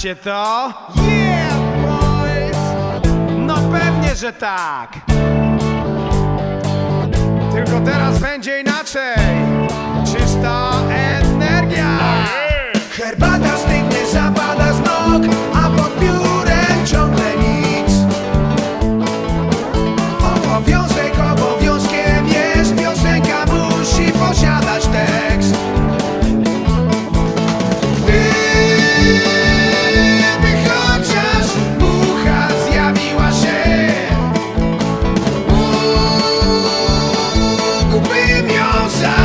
Znacie to? Yeah, boys! No pewnie, że tak! Tylko teraz będzie inaczej! outside.